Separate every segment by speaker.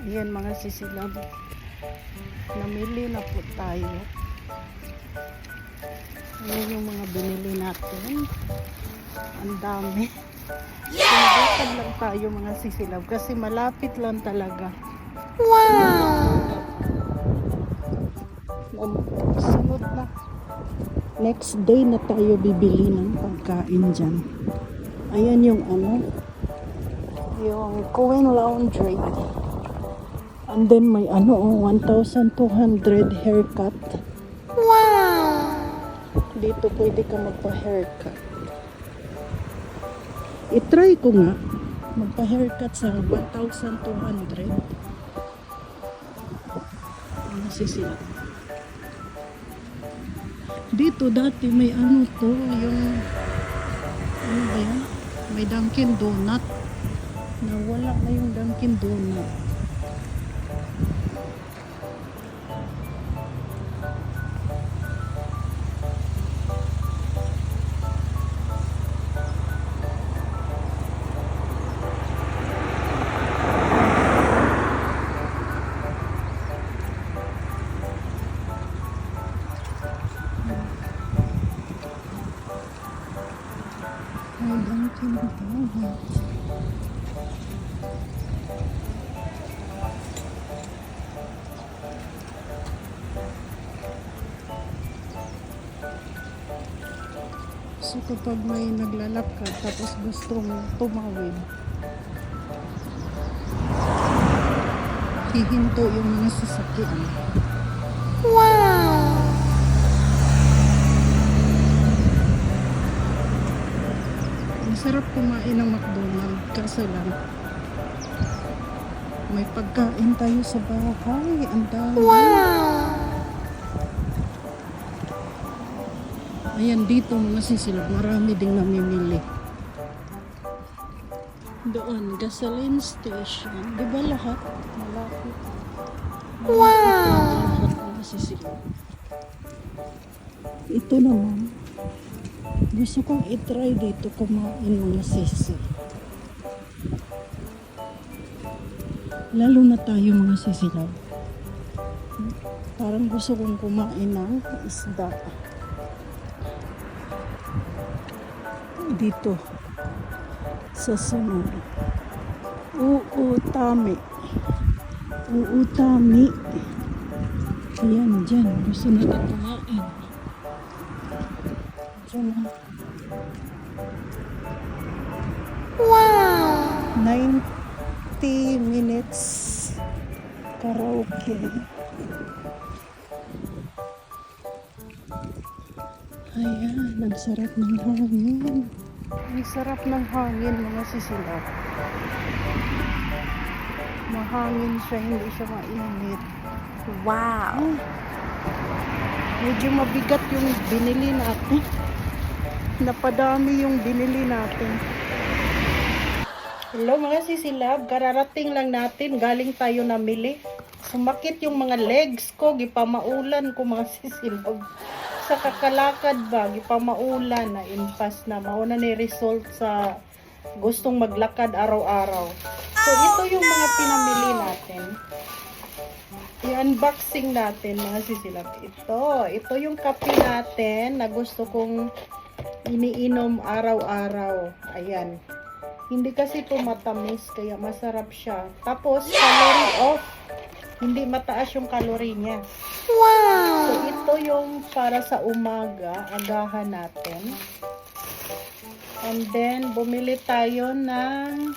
Speaker 1: Ayan mga sisilab. Namili na po tayo. Ayan yung mga binili natin. Ang dami. Pinagkakad lang tayo mga sisilab kasi malapit lang talaga. Wow! Sunod na. Next day na tayo bibili ng pagkain dyan. Ayan yung ano, yung Coen Laundry. And then may ano, oh, 1,200 haircut. Wow! Dito pwede ka magpa-haircut. I-try ko nga magpa-haircut sa 1,200. Ano sisila? Dito dati may ano to, yung ano ba yan? May Dunkin Donut. Nawala na yung Dunkin Donut. May Dunkin So kapag may naglalakad tapos gustong tumawid, hihinto yung mga sasakyan. Wow! Masarap kumain ng McDonald's kaso lang may pagkain tayo sa bahay. Ang dami. Ayan, dito mga sisilap. Marami ding namimili. Doon, gasoline station. Di ba lahat? Malapit. Wow! Lahat mga sisilap. Ito naman. Gusto kong itry dito kumain mga sisi. Lalo na tayo mga sisilaw. Parang gusto kong kumain ng isda. Dito. Sa sunod. Oo, tami. Oo, tami. Ayan, dyan. Gusto natin kumain. Dyan na. Wow! 90 minutes karaoke. Ayan, ang sarap ng hangin. Ang sarap ng hangin mga sisilap. Mahangin siya, hindi siya mainit. Wow! Medyo mabigat yung binili natin. Napadami yung binili natin. Hello mga sisilab, kararating lang natin, galing tayo namili. Sumakit yung mga legs ko, gipamaulan ko mga sisilab. Sa kakalakad ba, gipamaulan na impas na mauna ni result sa gustong maglakad araw-araw. So ito yung mga pinamili natin. I-unboxing natin mga sisilab. Ito, ito yung kape natin na gusto kong iniinom araw-araw. Ayan. Hindi kasi ito matamis, kaya masarap siya. Tapos, calorie off. Hindi mataas yung calorie niya. Wow! So, ito yung para sa umaga, agahan natin. And then, bumili tayo ng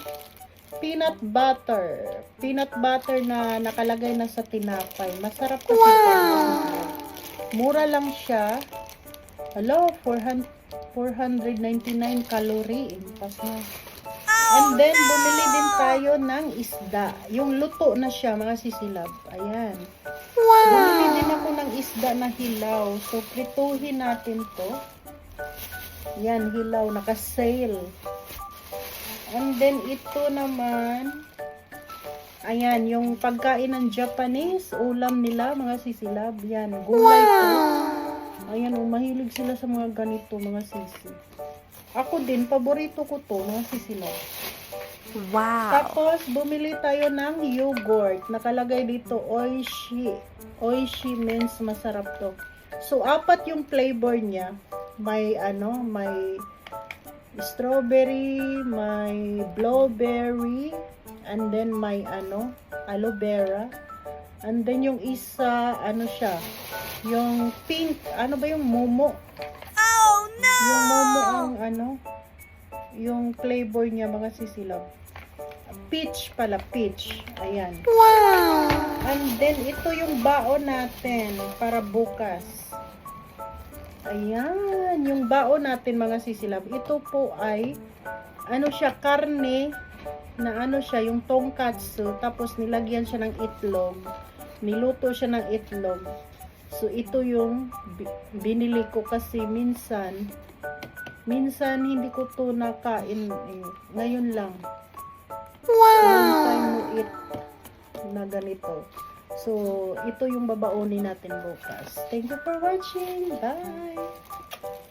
Speaker 1: peanut butter. Peanut butter na nakalagay na sa tinapay. Masarap kasi wow! Mura lang siya. Hello, 400, 499 calorie. Impas na. And then, bumili din tayo ng isda. Yung luto na siya, mga sisilab. Ayan. Wow! Bumili din ako ng isda na hilaw. So, prituhin natin to. Yan, hilaw. Naka-sale. And then, ito naman, ayan, yung pagkain ng Japanese, ulam nila, mga sisilab. Yan, gulay to. Ayan, oh, mahilig sila sa mga ganito, mga sisi. Ako din, paborito ko to, mga sisilab.
Speaker 2: Wow.
Speaker 1: Tapos, bumili tayo ng yogurt. Nakalagay dito, oishi. Oishi means masarap to. So, apat yung flavor niya. May, ano, may strawberry, may blueberry, and then may, ano, aloe vera. And then yung isa, ano siya, yung pink, ano ba yung momo? Yung flavor niya, mga sisilab. Peach pala, peach. Ayan.
Speaker 2: Wow.
Speaker 1: And then, ito yung baon natin para bukas. Ayan, yung baon natin mga sisilab. Ito po ay, ano siya, karne, na ano siya, yung tonkatsu, tapos nilagyan siya ng itlog. Niluto siya ng itlog. So, ito yung bi- binili ko kasi minsan, minsan hindi ko to nakain. Eh, ngayon lang. One time eat na ganito. So, ito yung babaonin natin bukas. Thank you for watching. Bye!